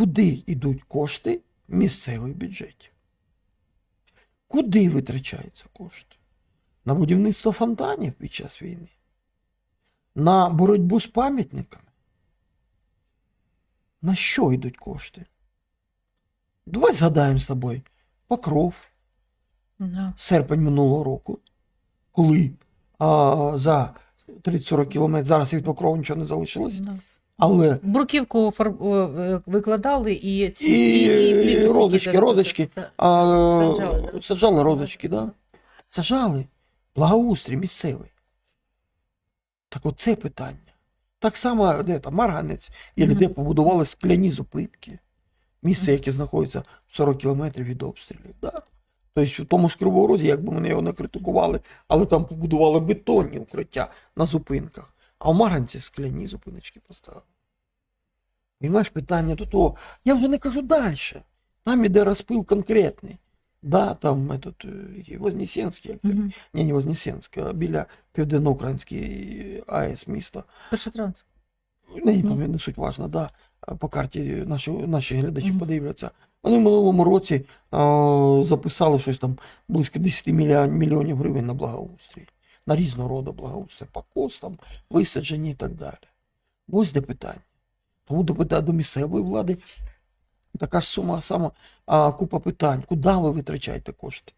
куди йдуть кошти місцевих бюджетів. Куди витрачаються кошти? На будівництво фонтанів під час війни, на боротьбу з пам'ятниками. На що йдуть кошти? Давай згадаємо з тобою Покров, Да. серпень минулого року, коли а, за 30-40 кілометрів зараз від Покрова нічого не залишилось, Да. Але Бруківку фар... е, викладали і ці І плівку родочки, кидали. родочки. Да. а, Саджали, да. саджали родочки, да? Саджали. Благоустрій місцевий. Так от це питання. Так само, де там Марганець, і Мгм. де побудували скляні зупинки. Місце, яке знаходиться 40 кілометрів від обстрілів. Да? Тобто в тому ж Кривому Розі, якби мене його не критикували, але там побудували бетонні укриття на зупинках. А в Марганці скляні зупиночки поставили. Понимаєш, питання до того. Я вже не кажу далі. Там іде розпил конкретний. Да, там этот, е, Вознесенський, як це? Мгм. Ні, не Вознесенський, а біля Південноукраїнської АЕС міста. Перший транс. Не, не не суть важна, да. По карті наші, наші глядачі Мгм. подивляться. Вони в минулому році а, записали щось там близько 10 мільйонів гривень на благоустрій. На різного роду благоустрій, покос, там, висаджені і так далі. Ось де питання. Тому до питання до місцевої влади така ж сума сама а, купа питань. Куди ви витрачаєте кошти?